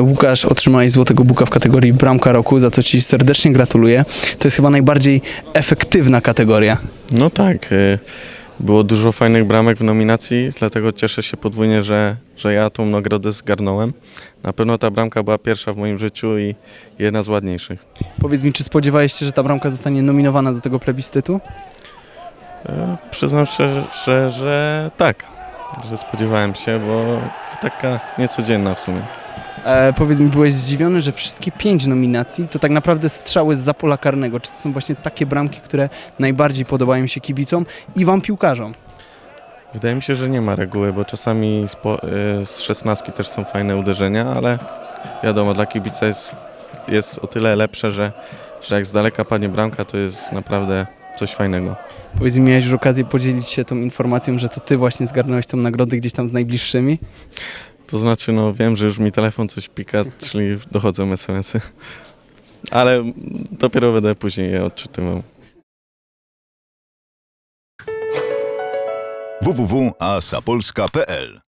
Łukasz, otrzymałeś Złotego Buka w kategorii Bramka Roku, za co Ci serdecznie gratuluję. To jest chyba najbardziej efektywna kategoria. No tak, y, było dużo fajnych bramek w nominacji, dlatego cieszę się podwójnie, że, że ja tą nagrodę zgarnąłem. Na pewno ta bramka była pierwsza w moim życiu i jedna z ładniejszych. Powiedz mi, czy spodziewałeś się, że ta bramka zostanie nominowana do tego plebiscytu? Y, Przyznam szczerze, że, że tak, że spodziewałem się, bo taka niecodzienna w sumie. E, powiedz mi, byłeś zdziwiony, że wszystkie pięć nominacji to tak naprawdę strzały z pola karnego. Czy to są właśnie takie bramki, które najbardziej podobają się kibicom i Wam piłkarzom? Wydaje mi się, że nie ma reguły, bo czasami z, po, y, z szesnastki też są fajne uderzenia, ale wiadomo, dla kibica jest, jest o tyle lepsze, że, że jak z daleka padnie bramka, to jest naprawdę coś fajnego. Powiedz mi, miałeś już okazję podzielić się tą informacją, że to Ty właśnie zgarnąłeś tą nagrodę gdzieś tam z najbliższymi? To znaczy, no wiem, że już mi telefon coś pika, czyli dochodzą SMS-y, ale dopiero będę później je odczytywał. www.asapolska.pl